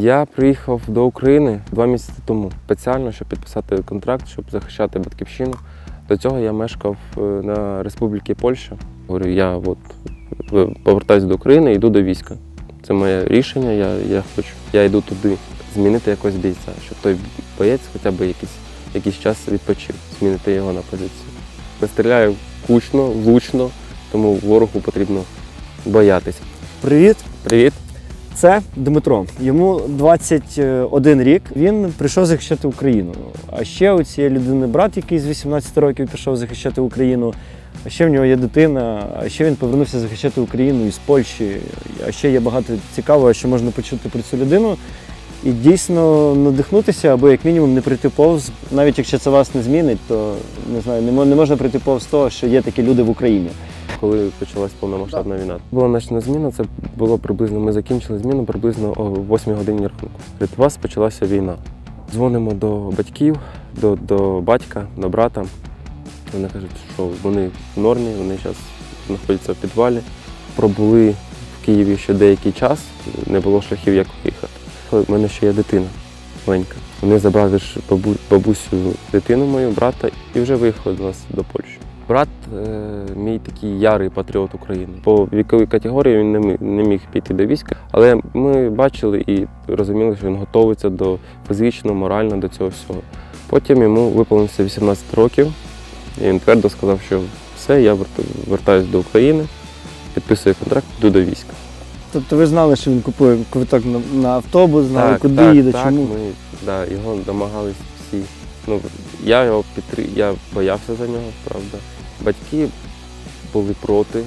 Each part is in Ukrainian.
Я приїхав до України два місяці тому спеціально, щоб підписати контракт, щоб захищати батьківщину. До цього я мешкав е, на Республіки Польща. Говорю, я от е, повертаюся до України йду до війська. Це моє рішення, я, я хочу. Я йду туди змінити якось бійця, щоб той боєць хоча б якийсь, якийсь час відпочив, змінити його на позицію. Не стріляю кучно, влучно, тому ворогу потрібно боятися. Привіт, Привіт! Це Дмитро. Йому 21 рік. Він прийшов захищати Україну. А ще у цієї людини брат, який з 18 років пішов захищати Україну. А ще в нього є дитина, а ще він повернувся захищати Україну із Польщі. А ще є багато цікавого, що можна почути про цю людину. І дійсно надихнутися, або як мінімум не прийти повз, навіть якщо це вас не змінить, то не знаю, не мо- не можна прийти повз того, що є такі люди в Україні. Коли почалась повномасштабна війна. Була ночна зміна, це було приблизно. Ми закінчили зміну приблизно о 8 годині ранку. Від вас почалася війна. Дзвонимо до батьків, до, до батька, до брата. Вони кажуть, що вони в нормі, вони зараз знаходяться в підвалі. Пробули в Києві ще деякий час, не було шляхів, як виїхати. У мене ще є дитина маленька. Вони забрали бабу, бабусю дитину мою, брата, і вже виїхали до нас до Польщі. Брат е, мій такий ярий патріот України. По віковій категорії він не міг, не міг піти до війська, але ми бачили і розуміли, що він готується до фізично, морально до цього всього. Потім йому виповнилося 18 років, і він твердо сказав, що все, я вертаюся до України, підписую контракт, йду до війська. Тобто ви знали, що він купує квиток на, автобус, знали, куди так, їде, так, чому. Ми, да, його домагались всі. Ну, я його підтри... я боявся за нього, правда. Батьки були проти,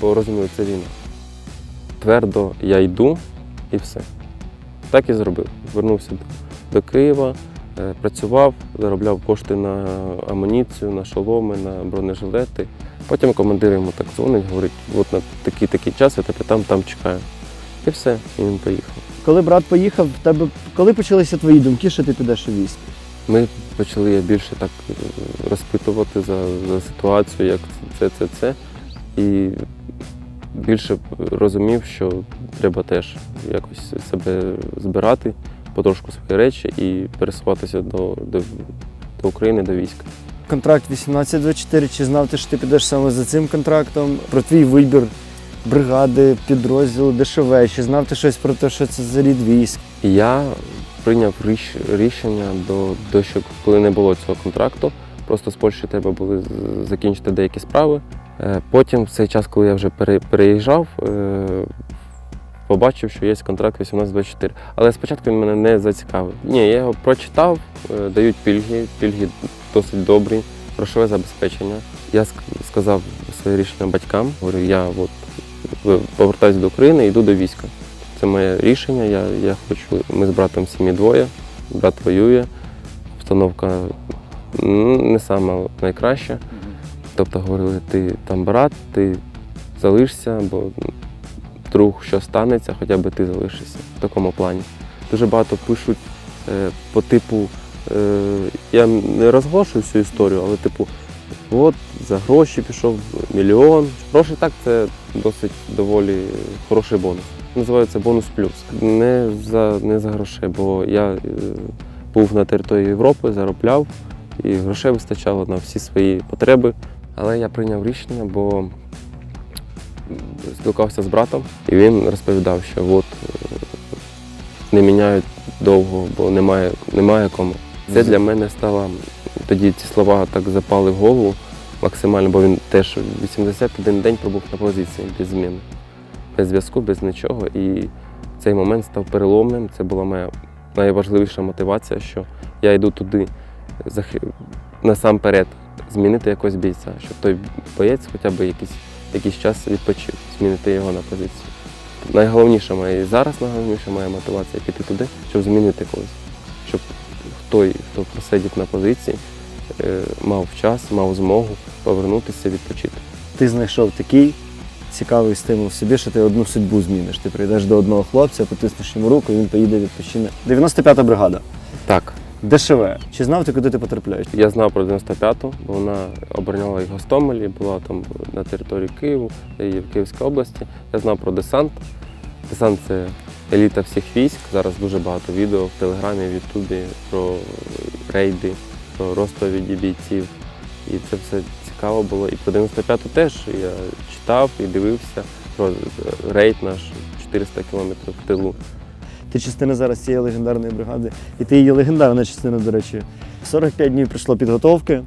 бо розуміли, це війна. Твердо я йду і все. Так і зробив. Вернувся до, Києва, е, працював, заробляв кошти на амуніцію, на шоломи, на бронежилети. Потім командир йому так дзвонить, говорить, от на такий такий час я тебе там, там чекаю. І все, і він поїхав. Коли брат поїхав, в тебе коли почалися твої думки, що ти підеш у військ? Ми почали більше так е, розпитувати за, за ситуацію, як це, це, це. І більше розумів, що треба теж якось себе збирати, потрошку свої речі і пересуватися до, до, до України, до війська. Контракт 18-24, чи знав ти, що ти підеш саме за цим контрактом? Про твій вибір бригади, підрозділу, ДШВ, чи знав ти щось про те, що це за рід військ? Я прийняв ріш- рішення до, до що коли не було цього контракту. Просто з Польщі треба було закінчити деякі справи. Е, Потім, в цей час, коли я вже переїжджав, е, побачив, що є контракт 18-24. Але спочатку він мене не зацікавив. Ні, я його прочитав, е, дають пільги, пільги досить добрі, грошове забезпечення. Я сказав своє рішення батькам, говорю, я от повертаюся до України йду до війська. Це моє рішення. Я, я хочу. Ми з братом сім'ї двоє. Брат воює. Обстановка не сама найкраща. Тобто говорили, ти там брат, ти залишся, бо вдруг що станеться, хоча б ти залишишся в такому плані. Дуже багато пишуть е, по типу, е, я не розголошую всю історію, але типу, от за гроші пішов мільйон. Гроші так це досить доволі хороший бонус. Називається бонус плюс. Не за, не за грошей, бо я е, був на території Європи, заробляв і грошей вистачало на всі свої потреби. Але я прийняв рішення, бо спілкувався з братом, і він розповідав, що от е, не міняють довго, бо немає, немає кому. Це для мене стало тоді ці слова так запали в голову максимально, бо він теж 81 день пробув на позиції без зміни, без зв'язку, без нічого. І цей момент став переломним. Це була моя найважливіша мотивація, що я йду туди насамперед змінити якось бійця, щоб той боєць хоча б якийсь, якийсь час відпочив, змінити його на позицію. Найголовніша моя і зараз найголовніша моя мотивація піти туди, щоб змінити когось. Щоб той, хто просидів на позиції, е, мав час, мав змогу повернутися, відпочити. Ти знайшов такий цікавий стимул в собі, що ти одну судьбу зміниш. Ти прийдеш до одного хлопця, потиснеш йому руку, і він поїде відпочине. 95-та бригада. Так, ДШВ. Чи знав ти, куди ти потрапляєш? я знав про 95-ту, бо вона обороняла і Гостомелі, була там на території Києву і в Київській області. Я знав про десант. Десант це еліта всіх військ. Зараз дуже багато відео в Телеграмі, в Ютубі про рейди, про розповіді бійців. І це все цікаво було. І про 95-ту теж я читав і дивився про рейд наш 400 кілометрів в тилу. Ти частина зараз цієї легендарної бригади, і ти її легендарна частина, до речі. 45 днів пройшло підготовки.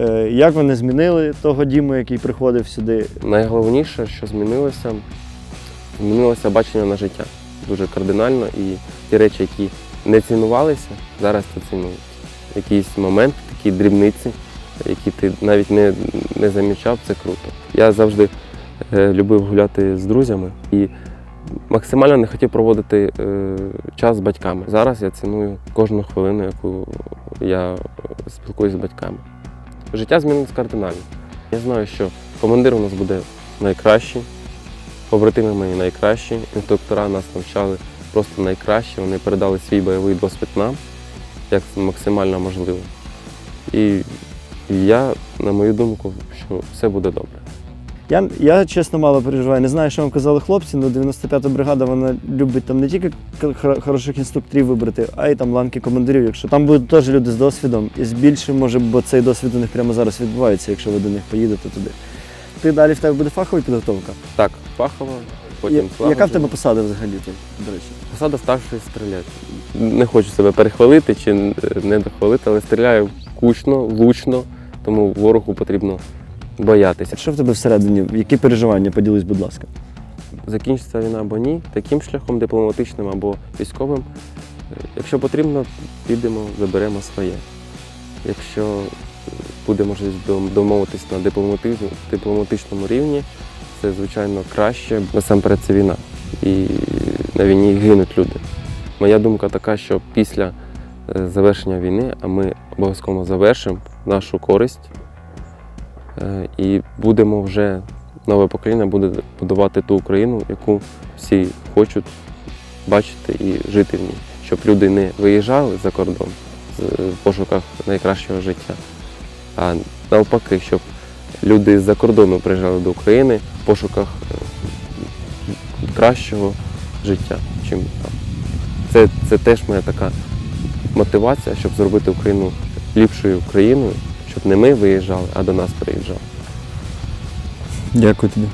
Е, Як вони змінили того Діму, який приходив сюди? Найголовніше, що змінилося, змінилося бачення на життя дуже кардинально. І ті речі, які не цінувалися, зараз це цінуються. Якийсь момент, такі дрібниці, які ти навіть не, не замічав, це круто. Я завжди е, любив гуляти з друзями і максимально не хотів проводити е, час з батьками. Зараз я ціную кожну хвилину, яку я спілкуюся з батьками. Життя змінилось кардинально. Я знаю, що командир у нас буде найкращий, побратими мої найкращі, інструктора нас навчали просто найкраще. Вони передали свій бойовий досвід нам, як максимально можливо. І я, на мою думку, що все буде добре. Я, я чесно мало переживаю. Не знаю, що вам казали хлопці, але 95-та бригада вона любить там не тільки хороших інструкторів вибрати, а й там ланки командирів. Якщо там будуть теж люди з досвідом, і з більшим, може, бо цей досвід у них прямо зараз відбувається, якщо ви до них поїдете туди. Ти далі в тебе буде фахова підготовка. Так, фахово, Я- потім яка в тебе посада взагалі тут, до речі? Посада старший стріляти. Не хочу себе перехвалити чи не дохвалити, але стріляю кучно, влучно, тому ворогу потрібно боятися. Що в тебе всередині? Які переживання? Поділись, будь ласка. закінчиться війна або ні, таким шляхом дипломатичним або військовим. Е, Якщо потрібно, підемо, заберемо своє. Якщо буде можливість домовитись на дипломатичному рівні, це звичайно краще. Насамперед це війна. І на війні гинуть люди. Моя думка така, що після завершення війни, а ми обов'язково завершимо нашу користь е, і будемо вже нове покоління буде будувати ту Україну, яку всі хочуть бачити і жити в ній, щоб люди не виїжджали за кордон в пошуках найкращого життя, а навпаки, щоб люди з-за кордону приїжджали до України в пошуках е, кращого життя, чим там. Це, це теж моя така мотивація, щоб зробити Україну ліпшою країною, щоб не ми виїжджали, а до нас приїжджали. Дякую тобі.